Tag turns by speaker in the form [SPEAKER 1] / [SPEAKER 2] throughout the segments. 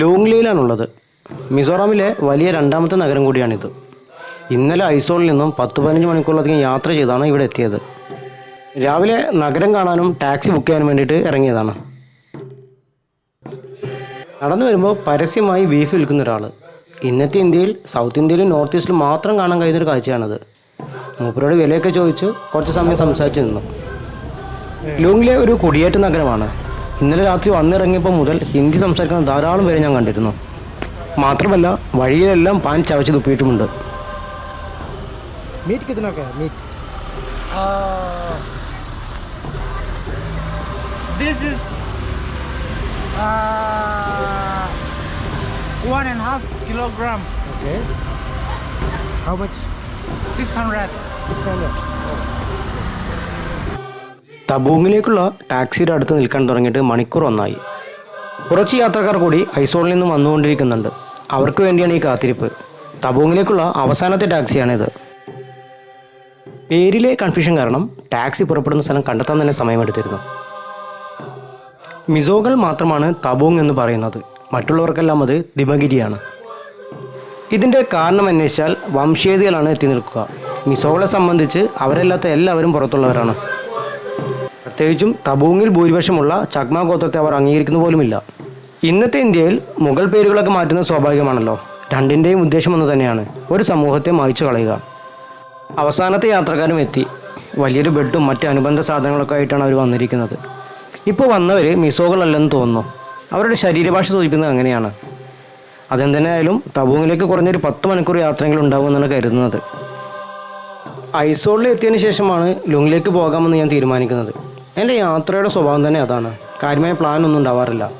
[SPEAKER 1] ലോങ്ലിയിലാണുള്ളത് മിസോറാമിലെ വലിയ രണ്ടാമത്തെ നഗരം കൂടിയാണിത്. ഇന്നലെ ഐസോളിൽ നിന്നും പത്ത് പതിനഞ്ച് മണിക്കൂറിലധികം യാത്ര ചെയ്താണ് ഇവിടെ എത്തിയത്. രാവിലെ നഗരം കാണാനും ടാക്സി ബുക്ക് ചെയ്യാനും വേണ്ടിയിട്ട് ഇറങ്ങിയതാണ്. നടന്നു വരുമ്പോൾ പരസ്യമായി ബീഫ് വിൽക്കുന്ന ഒരാൾ ഇന്നത്തെ ഇന്ത്യയിൽ സൗത്ത് ഇന്ത്യയിലും നോർത്ത് ഈസ്റ്റിലും മാത്രം കാണാൻ കഴിയുന്നൊരു കാഴ്ചയാണത്. മൂപ്പരോട് വിലയൊക്കെ ചോദിച്ച് കുറച്ച് സമയം സംസാരിച്ച് നിന്നു. ലൂങ്ങിലെ ഒരു കുടിയേറ്റ നഗരമാണ്. ഇന്നലെ രാത്രി വന്നിറങ്ങിയപ്പോൾ മുതൽ ഹിന്ദി സംസാരിക്കുന്ന ധാരാളം പേരെ ഞാൻ കണ്ടിരുന്നു മാത്രമല്ല വഴിയിലെല്ലാം പാൻ ചവച്ച് തുപ്പിയിട്ടുമുണ്ട്
[SPEAKER 2] മീറ്റ്
[SPEAKER 3] Okay. How much?
[SPEAKER 2] 600.
[SPEAKER 3] 600. Oh.
[SPEAKER 1] തബൂങ്ങിലേക്കുള്ള ടാക്സിയുടെ അടുത്ത് നിൽക്കാൻ തുടങ്ങിയിട്ട് മണിക്കൂർ ഒന്നായി. കുറച്ച് യാത്രക്കാർ കൂടി ഐസോളിൽ നിന്ന് വന്നുകൊണ്ടിരിക്കുന്നുണ്ട്. അവർക്ക് വേണ്ടിയാണ് ഈ കാത്തിരിപ്പ്. തബൂങ്ങിലേക്കുള്ള അവസാനത്തെ ടാക്സിയാണിത്. പേരിലെ കൺഫ്യൂഷൻ കാരണം ടാക്സി പുറപ്പെടുന്ന സ്ഥലം കണ്ടെത്താൻ തന്നെ സമയമെടുത്തിരുന്നു. മിസോകൾ മാത്രമാണ് തബൂങ് എന്ന് പറയുന്നത്. മറ്റുള്ളവർക്കെല്ലാം അത് ദിമഗിരിയാണ് ഇതിന്റെ കാരണം അന്വേഷിച്ചാൽ വംശീയതയിലാണ് എത്തി നിൽക്കുക. മിസോകളെ സംബന്ധിച്ച് അവരല്ലാത്ത എല്ലാവരും പുറത്തുള്ളവരാണ്. പ്രത്യേകിച്ചും തബൂങ്ങിൽ ഭൂരിപക്ഷമുള്ള ചക്മ ഗോത്രത്തെ അവർ അംഗീകരിക്കുന്ന പോലുമില്ല. ഇന്നത്തെ ഇന്ത്യയിൽ മുഗൾ പേരുകളൊക്കെ മാറ്റുന്നത് സ്വാഭാവികമാണല്ലോ. രണ്ടിന്റെയും ഉദ്ദേശം ഒന്ന് തന്നെയാണ്. ഒരു സമൂഹത്തെ മായ്ച്ചു കളയുക. അവസാനത്തെ യാത്രക്കാരും എത്തി. വലിയൊരു ബെഡും മറ്റ് അനുബന്ധ സാധനങ്ങളൊക്കെ ആയിട്ടാണ് അവർ വന്നിരിക്കുന്നത്. ഇപ്പോൾ വന്നവർ മിസോകളല്ലെന്ന് തോന്നുന്നു. അവരുടെ ശരീരഭാഷ സൂചിപ്പിക്കുന്നത് അങ്ങനെയാണ്. അതെന്തിനായാലും തബൂങ്ങിലേക്ക് കുറഞ്ഞൊരു പത്ത് മണിക്കൂർ യാത്രയെങ്കിലും ഉണ്ടാകുമെന്നാണ് കരുതുന്നത്. ഐസോളിൽ എത്തിയതിന് ശേഷമാണ് ലുങ്ങിലേക്ക് പോകാമെന്ന് ഞാൻ തീരുമാനിക്കുന്നത്. എന്റെ യാത്രയുടെ സ്വഭാവം തന്നെ അതാണ്. കാര്യമായ പ്ലാൻ ഒന്നും ഉണ്ടാവാറില്ല.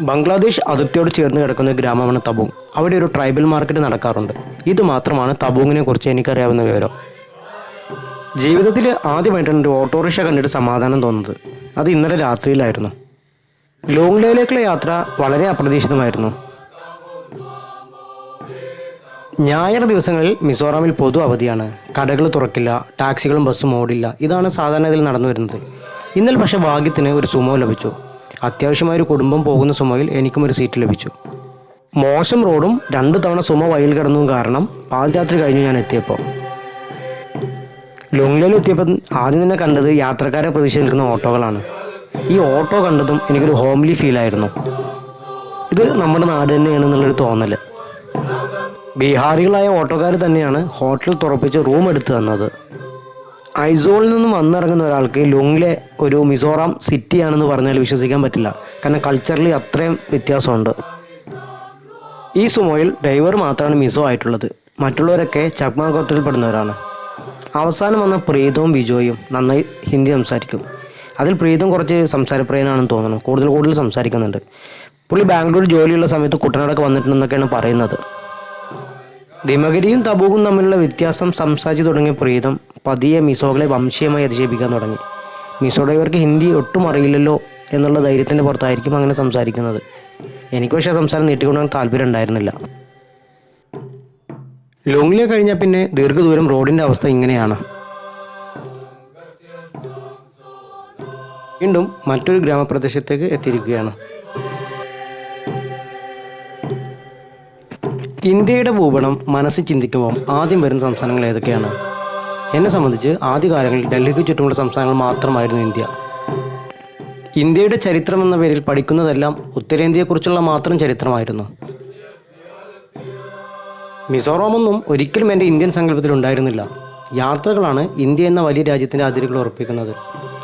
[SPEAKER 1] ബംഗ്ലാദേശ് അതിർത്തിയോട് ചേർന്ന് കിടക്കുന്ന ഗ്രാമമാണ് തബൂങ്. അവിടെ ഒരു ട്രൈബൽ മാർക്കറ്റ് നടക്കാറുണ്ട്. ഇത് മാത്രമാണ് തബൂങ്ങിനെ കുറിച്ച് എനിക്കറിയാവുന്ന വിവരം. ജീവിതത്തിൽ ആദ്യമായിട്ടാണ് ഒരു ഓട്ടോറിക്ഷ കണ്ടിട്ട് സമാധാനം തോന്നുന്നത്. അത് ഇന്നലെ രാത്രിയിലായിരുന്നു. ലോങ് ലേയിലേക്കുള്ള യാത്ര വളരെ അപ്രതീക്ഷിതമായിരുന്നു. ഞായർ ദിവസങ്ങളിൽ മിസോറാമിൽ പൊതു അവധിയാണ്. കടകൾ തുറക്കില്ല ടാക്സികളും ബസ്സും ഓടില്ല. ഇതാണ് സാധാരണ ഇതിൽ നടന്നു വരുന്നത്. ഇന്നലെ പക്ഷേ ഭാഗ്യത്തിന് ഒരു സുമോ ലഭിച്ചു. അത്യാവശ്യമായ ഒരു കുടുംബം പോകുന്ന സുമോയിൽ എനിക്കും ഒരു സീറ്റ് ലഭിച്ചു. മോശം റോഡും രണ്ട് തവണ സുമോ വഴിയിൽ കിടന്നതും കാരണം പാതിരാത്രി കഴിഞ്ഞു ഞാൻ എത്തിയപ്പോൾ. ലുങ്ലയിൽ എത്തിയപ്പോൾ ആദ്യം തന്നെ കണ്ടത് യാത്രക്കാരെ പ്രതീക്ഷിച്ച് നിൽക്കുന്ന ഓട്ടോകളാണ്. ഈ ഓട്ടോ കണ്ടതും എനിക്കൊരു ഹോംലി ഫീലായിരുന്നു ഇത് നമ്മുടെ നാട് തന്നെയാണ് തന്നെയാണെന്നുള്ളൊരു തോന്നൽ ബീഹാറികളായ ഓട്ടോക്കാർ തന്നെയാണ് ഹോട്ടൽ തുറപ്പിച്ച് റൂം എടുത്ത് തന്നത്. ഐസോളിൽ നിന്നും വന്നിറങ്ങുന്ന ഒരാൾക്ക് ലുങ്ങിലെ ഒരു മിസോറാം സിറ്റിയാണെന്ന് പറഞ്ഞാൽ വിശ്വസിക്കാൻ പറ്റില്ല. കാരണം കൾച്ചറലി അത്രയും വ്യത്യാസമുണ്ട്. ഈ സുമോയിൽ ഡ്രൈവർ മാത്രമാണ് മിസോ ആയിട്ടുള്ളത്. മറ്റുള്ളവരൊക്കെ ചക്മ ഗോത്രത്തിൽപ്പെടുന്നവരാണ്. അവസാനം വന്ന പ്രീതവും ബിജോയും നന്നായി ഹിന്ദി സംസാരിക്കും. അതിൽ പ്രീതം കുറച്ച് സംസാരപ്രിയനാണെന്ന് തോന്നുന്നു. കൂടുതൽ കൂടുതൽ സംസാരിക്കുന്നുണ്ട്. പുള്ളി ബാംഗ്ലൂർ ജോലിയുള്ള സമയത്ത് കുട്ടനാടൊക്കെ വന്നിട്ടുണ്ടെന്നൊക്കെയാണ് പറയുന്നത്. ദിമഗിരിയും തബൂക്കും തമ്മിലുള്ള വ്യത്യാസം സംസാരിച്ചു തുടങ്ങിയ പ്രീതം പതിയെ മിസോകളെ വംശീയമായി അധിക്ഷേപിക്കാൻ തുടങ്ങി. മിസോടെ ഇവർക്ക് ഹിന്ദി ഒട്ടും അറിയില്ലല്ലോ എന്നുള്ള ധൈര്യത്തിന്റെ പുറത്തായിരിക്കും അങ്ങനെ സംസാരിക്കുന്നത്. എനിക്ക് പക്ഷേ സംസാരം നീട്ടിക്കൊണ്ടുപോകാൻ താല്പര്യം ഉണ്ടായിരുന്നില്ല. ലോങ്ങിലെ കഴിഞ്ഞാൽ പിന്നെ ദീർഘദൂരം റോഡിന്റെ അവസ്ഥ ഇങ്ങനെയാണ്. വീണ്ടും മറ്റൊരു ഗ്രാമപ്രദേശത്തേക്ക് എത്തിയിരിക്കുകയാണ്. ഇന്ത്യയുടെ ഭൂപടം മനസ്സിൽ ചിന്തിക്കുമ്പോൾ ആദ്യം വരുന്ന സംസ്ഥാനങ്ങൾ ഏതൊക്കെയാണ്? എന്നെ സംബന്ധിച്ച് ആദ്യകാലങ്ങളിൽ ഡൽഹിക്ക് ചുറ്റുമുള്ള സംസ്ഥാനങ്ങൾ മാത്രമായിരുന്നു ഇന്ത്യ. ഇന്ത്യയുടെ ചരിത്രം എന്ന പേരിൽ പഠിക്കുന്നതെല്ലാം ഉത്തരേന്ത്യയെക്കുറിച്ചുള്ള മാത്രം ചരിത്രമായിരുന്നു. മിസോറാമൊന്നും ഒരിക്കലും എന്റെ ഇന്ത്യൻ സങ്കല്പത്തിൽ ഉണ്ടായിരുന്നില്ല. യാത്രകളാണ് ഇന്ത്യ എന്ന വലിയ രാജ്യത്തിന്റെ അതിരുകൾ ഉറപ്പിക്കുന്നത്.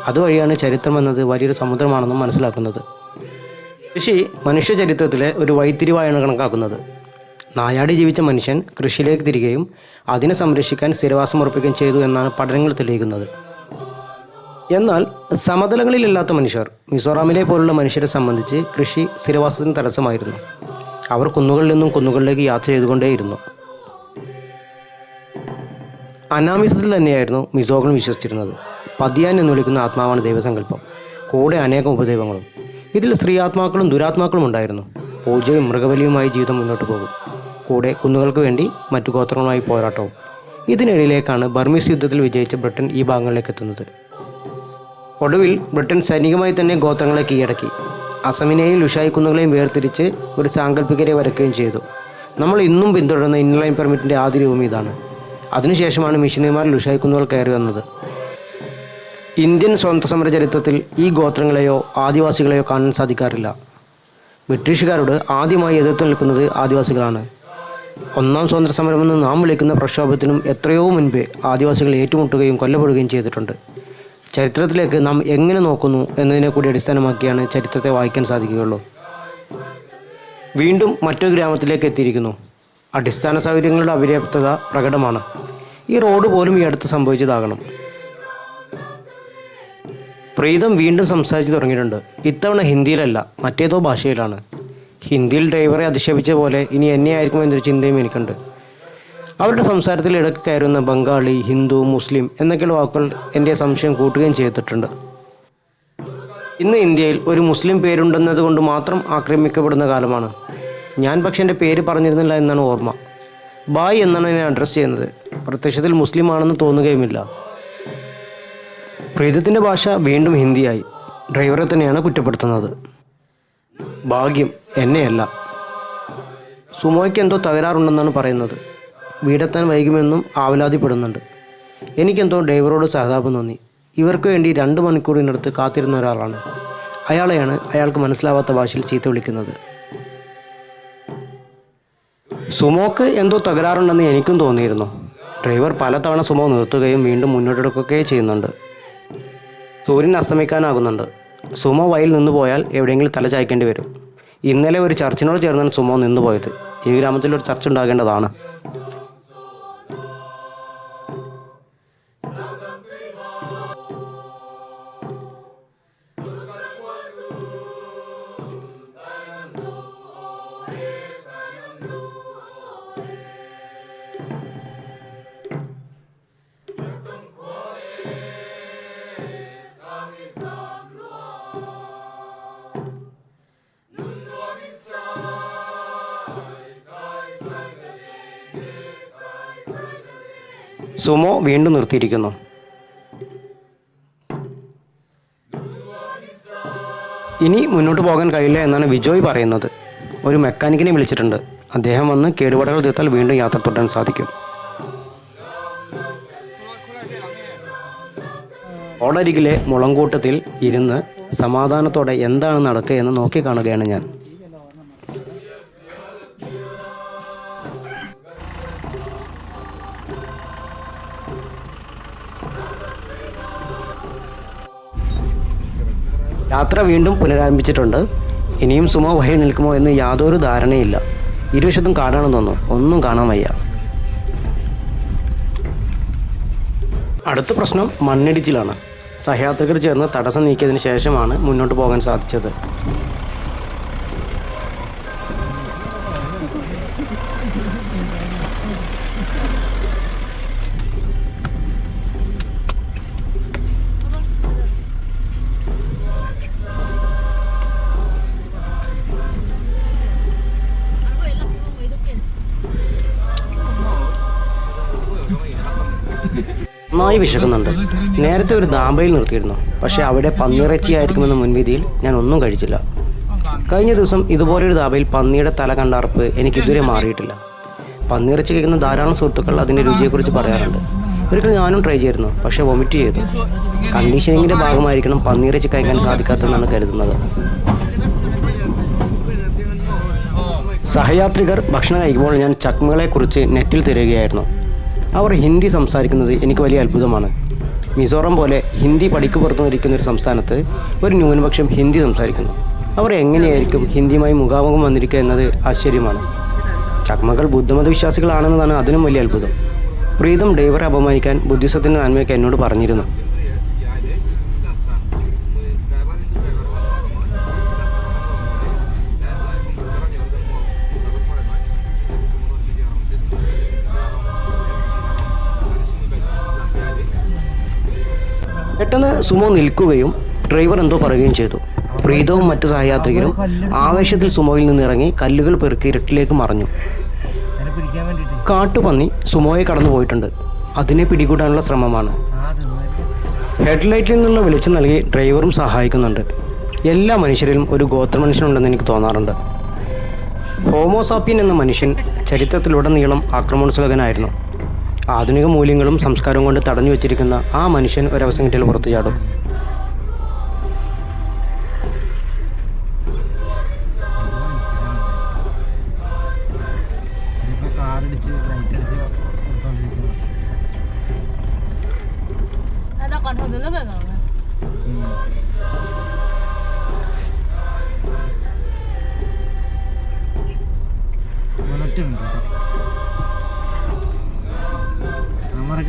[SPEAKER 1] അതുവഴിയാണ് ചരിത്രം എന്നത് വലിയൊരു സമുദ്രമാണെന്നും മനസ്സിലാക്കുന്നത്. കൃഷി മനുഷ്യ ചരിത്രത്തിലെ ഒരു വൈത്തിരിവായാണ് കണക്കാക്കുന്നത്. നായാടി ജീവിച്ച മനുഷ്യൻ കൃഷിയിലേക്ക് തിരികെയും അതിനെ സംരക്ഷിക്കാൻ സ്ഥിരവാസം ഉറപ്പിക്കുകയും ചെയ്തു എന്നാണ് പഠനങ്ങൾ തെളിയിക്കുന്നത്. എന്നാൽ സമതലങ്ങളിലില്ലാത്ത മനുഷ്യർ മിസോറാമിലെ പോലുള്ള മനുഷ്യരെ സംബന്ധിച്ച് കൃഷി സ്ഥിരവാസത്തിന് തടസ്സമായിരുന്നു. അവർ കുന്നുകളിൽ നിന്നും കുന്നുകളിലേക്ക് യാത്ര ചെയ്തുകൊണ്ടേയിരുന്നു. അനാമിസത്തിൽ തന്നെയായിരുന്നു മിസോകൾ വിശ്വസിച്ചിരുന്നത്. പതിയാൻ എന്ന് വിളിക്കുന്ന ആത്മാവാണ് ദൈവസങ്കല്പം. കൂടെ അനേകം ഉപദൈവങ്ങളും. ഇതിൽ സ്ത്രീ ആത്മാക്കളും ദുരാത്മാക്കളും ഉണ്ടായിരുന്നു. പൂജയും മൃഗബലിയുമായി ജീവിതം മുന്നോട്ട് പോകും. കൂടെ കുന്നുകൾക്ക് വേണ്ടി മറ്റു ഗോത്രങ്ങളുമായി പോരാട്ടവും. ഇതിനിടയിലേക്കാണ് ബർമീസ് യുദ്ധത്തിൽ വിജയിച്ച ബ്രിട്ടൻ ഈ ഭാഗങ്ങളിലേക്ക് എത്തുന്നത്. ഒടുവിൽ ബ്രിട്ടൻ സൈനികമായി തന്നെ ഗോത്രങ്ങളെ കീഴടക്കി. അസമിനെയും ലുഷായി കുന്നുകളെയും വേർതിരിച്ച് ഒരു സാങ്കല്പികരെ വരയ്ക്കുകയും ചെയ്തു. നമ്മൾ ഇന്നും പിന്തുടരുന്ന ഇൻലൈൻ പെർമിറ്റിന്റെ ആദ്യ രൂപം ഇതാണ്. അതിനുശേഷമാണ് മിഷനറിമാർ ലുഷായി കുന്നുകൾ കയറി വന്നത്. ഇന്ത്യൻ സ്വാതന്ത്ര്യ സമര ചരിത്രത്തിൽ ഈ ഗോത്രങ്ങളെയോ ആദിവാസികളെയോ കാണാൻ സാധിക്കാറില്ല. ബ്രിട്ടീഷുകാരോട് ആദ്യമായി എതിർത്ത് നിൽക്കുന്നത് ആദിവാസികളാണ്. ഒന്നാം സ്വാതന്ത്ര്യ സമരമെന്ന് നാം വിളിക്കുന്ന പ്രക്ഷോഭത്തിനും എത്രയോ മുൻപേ ആദിവാസികൾ ഏറ്റുമുട്ടുകയും കൊല്ലപ്പെടുകയും ചെയ്തിട്ടുണ്ട്. ചരിത്രത്തിലേക്ക് നാം എങ്ങനെ നോക്കുന്നു എന്നതിനെ കൂടി അടിസ്ഥാനമാക്കിയാണ് ചരിത്രത്തെ വായിക്കാൻ സാധിക്കുകയുള്ളൂ. വീണ്ടും മറ്റൊരു ഗ്രാമത്തിലേക്ക് എത്തിയിരിക്കുന്നു. അടിസ്ഥാന സൗകര്യങ്ങളുടെ അപര്യാപ്തത പ്രകടമാണ്. ഈ റോഡ് പോലും ഈ അടുത്ത് സംഭവിച്ചതാകണം. പ്രീതം വീണ്ടും സംസാരിച്ചു തുടങ്ങിയിട്ടുണ്ട്. ഇത്തവണ ഹിന്ദിയിലല്ല മറ്റേതോ ഭാഷയിലാണ്. ഹിന്ദിയിൽ ഡ്രൈവറെ അധിക്ഷേപിച്ച പോലെ ഇനി എന്നെ ആയിരിക്കും എന്നൊരു ചിന്തയും എനിക്കുണ്ട്. അവരുടെ സംസാരത്തിൽ ഇടയ്ക്ക് കയറുന്ന ബംഗാളി ഹിന്ദു മുസ്ലിം എന്നൊക്കെയുള്ള വാക്കുകൾ എന്റെ സംശയം കൂട്ടുകയും ചെയ്തിട്ടുണ്ട്. ഇന്ന് ഇന്ത്യയിൽ ഒരു മുസ്ലിം പേരുണ്ടെന്നത് കൊണ്ട് മാത്രം ആക്രമിക്കപ്പെടുന്ന കാലമാണ്. ഞാൻ പക്ഷേ എന്റെ പേര് പറഞ്ഞിരുന്നില്ല എന്നാണ് ഓർമ്മ. ബായ് എന്നാണ് എന്നെ അഡ്രസ്സ് ചെയ്യുന്നത്. പ്രത്യക്ഷത്തിൽ മുസ്ലിം ആണെന്ന് തോന്നുകയുമില്ല. പ്രീതത്തിന്റെ ഭാഷ വീണ്ടും ഹിന്ദിയായി. ഡ്രൈവറെ തന്നെയാണ് കുറ്റപ്പെടുത്തുന്നത്. ഭാഗ്യം. എന്നെയല്ല. സുമോയ്ക്ക് എന്തോ തകരാറുണ്ടെന്നാണ് പറയുന്നത്. വീടെത്താൻ വൈകുമെന്നും ആവലാതിപ്പെടുന്നുണ്ട്. എനിക്കെന്തോ ഡ്രൈവറോട് സഹതാപം തോന്നി. ഇവർക്ക് വേണ്ടി രണ്ട് മണിക്കൂറിനടുത്ത് കാത്തിരുന്ന ഒരാളാണ്. അയാളെയാണ് അയാൾക്ക് മനസ്സിലാവാത്ത ഭാഷയിൽ ചീത്ത വിളിക്കുന്നത്. സുമോക്ക് എന്തോ തകരാറുണ്ടെന്ന് എനിക്കും തോന്നിയിരുന്നു. ഡ്രൈവർ പലതവണ സുമോ നിർത്തുകയും വീണ്ടും മുന്നോട്ടെടുക്കുകയും ചെയ്യുന്നുണ്ട്. സൂര്യൻ അസ്തമിക്കാനാകുന്നുണ്ട്. സുമോ വയൽ നിന്ന് പോയാൽ എവിടെയെങ്കിലും തല ചായ്ക്കേണ്ടി വരും. ഇന്നലെ ഒരു ചർച്ചിനോട് ചേർന്നാണ് സുമോ നിന്നുപോയത് ഈ ഗ്രാമത്തിൽ ഒരു ചർച്ച ഉണ്ടാകേണ്ടതാണ്. സുമോ വീണ്ടും നിർത്തിയിരിക്കുന്നു? ഇനി മുന്നോട്ട് പോകാൻ കഴിയില്ല എന്നാണ് വിജോയ് പറയുന്നത്. ഒരു മെക്കാനിക്കിനെ വിളിച്ചിട്ടുണ്ട്. അദ്ദേഹം വന്ന് കേടുപാടുകൾ തീർത്താൽ വീണ്ടും യാത്ര തുടരാൻ സാധിക്കും. ഓടരികിലെ മുളങ്കൂട്ടത്തിൽ ഇരുന്ന് സമാധാനത്തോടെ എന്താണ് നടക്കുക എന്ന് നോക്കി കാണുകയാണ് ഞാൻ. യാത്ര വീണ്ടും പുനരാരംഭിച്ചിട്ടുണ്ട്. ഇനിയും സുമോ വഴി നിൽക്കുമോ എന്ന് യാതൊരു ധാരണയില്ല. ഇരുവശത്തും കാടാണെന്ന് തോന്നുന്നു. ഒന്നും കാണാൻ വയ്യ. അടുത്ത പ്രശ്നം മണ്ണിടിച്ചിലാണ്. സഹയാത്രികർ ചേർന്ന് തടസ്സം നീക്കിയതിന് ശേഷമാണ് മുന്നോട്ട് പോകാൻ സാധിച്ചത്. നന്നായി വിശക്കുന്നുണ്ട്. നേരത്തെ ഒരു ദാമ്പയിൽ നിർത്തിയിരുന്നു. പക്ഷേ അവിടെ പന്നിയിറച്ചി ആയിരിക്കുമെന്ന മുൻവിധിയിൽ ഞാൻ ഒന്നും കഴിച്ചില്ല. കഴിഞ്ഞ ദിവസം ഇതുപോലൊരു ദാബയിൽ പന്നിയുടെ തല കണ്ടാർപ്പ് എനിക്ക് ഇതുവരെ മാറിയിട്ടില്ല. പന്നിയിറച്ചി കഴിക്കുന്ന ധാരാളം സുഹൃത്തുക്കൾ അതിന്റെ രുചിയെക്കുറിച്ച് പറയാറുണ്ട്. ഒരിക്കൽ ഞാനും ട്രൈ ചെയ്തിരുന്നു പക്ഷേ വൊമിറ്റ് ചെയ്തു. കണ്ടീഷനിങ്ങിന്റെ ഭാഗമായിരിക്കണം പന്നിയിറച്ചി കഴിക്കാൻ സാധിക്കാത്തതെന്നാണ് കരുതുന്നത്. സഹയാത്രികർ ഭക്ഷണം കഴിക്കുമ്പോൾ ഞാൻ ചക്മകളെക്കുറിച്ച് നെറ്റിൽ തിരയുകയായിരുന്നു. അവർ ഹിന്ദി സംസാരിക്കുന്നത് എനിക്ക് വലിയ അത്ഭുതമാണ്. മിസോറം പോലെ ഹിന്ദി പടിക്ക് പുറത്തു ഒരു സംസ്ഥാനത്ത് ഒരു ന്യൂനപക്ഷം ഹിന്ദി സംസാരിക്കുന്നു. അവർ എങ്ങനെയായിരിക്കും ഹിന്ദിയുമായി മുഖാമുഖം വന്നിരിക്കുക എന്നത് ആശ്ചര്യമാണ്. ചക്മകൾ ബുദ്ധമത വിശ്വാസികളാണെന്നതാണ് അതിനും വലിയ അത്ഭുതം. പ്രീതം ഡ്രൈവറെ അപമാനിക്കാൻ ബുദ്ധിസത്തിന്റെ നന്മയൊക്കെ എന്നോട് പറഞ്ഞിരുന്നു. പെട്ടെന്ന് സുമോ നിൽക്കുകയും ഡ്രൈവർ എന്തോ പറയുകയും ചെയ്തു. പ്രീതവും മറ്റു സഹയാത്രികരും ആവേശത്തിൽ സുമോയിൽ നിന്ന് ഇറങ്ങി കല്ലുകൾ പെറുക്കി ഇരട്ടിലേക്ക് മറഞ്ഞു. കാട്ടുപന്നി സുമോയെ കടന്നു പോയിട്ടുണ്ട്. അതിനെ പിടികൂടാനുള്ള ശ്രമമാണ്. ഹെഡ്ലൈറ്റിൽ നിന്നുള്ള വെളിച്ചം നൽകി ഡ്രൈവറും സഹായിക്കുന്നുണ്ട്. എല്ലാ മനുഷ്യരിലും ഒരു ഗോത്ര മനുഷ്യനുണ്ടെന്ന് എനിക്ക് തോന്നാറുണ്ട്. ഹോമോസാപ്പിയൻ എന്ന മനുഷ്യൻ ചരിത്രത്തിലുടനീളം ആക്രമണോത്സുകനായിരുന്നു. ആധുനിക മൂല്യങ്ങളും സംസ്കാരവും കൊണ്ട് തടഞ്ഞു വെച്ചിരിക്കുന്ന ആ മനുഷ്യൻ ഒരവസരം കിട്ടിയാൽ പുറത്തു ചാടും.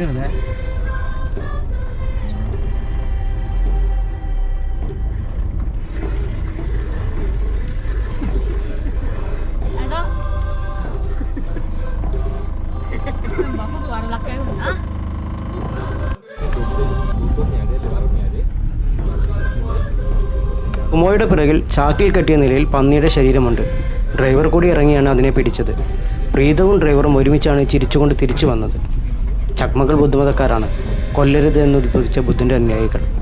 [SPEAKER 2] ആ, മറക്കരുതേ
[SPEAKER 4] എടാ. bapak tuh ada laki ah
[SPEAKER 1] ഉമോയുടെ പിറകിൽ ചാക്കിൽ കെട്ടിയ നിലയിൽ പന്നിയുടെ ശരീരമുണ്ട്. ഡ്രൈവർ കൂടി ഇറങ്ങിയാണ് അതിനെ പിടിച്ചത്. പ്രീതവും ഡ്രൈവറും ഒരുമിച്ചാണ് ചിരിച്ചുകൊണ്ട് തിരിച്ചു വന്നത്. ചക്മകൾ ബുദ്ധമതക്കാരാണ്. കൊല്ലരുത് എന്ന് ഉദ്ഭവിച്ച ബുദ്ധന്റെ അനുയായികൾ.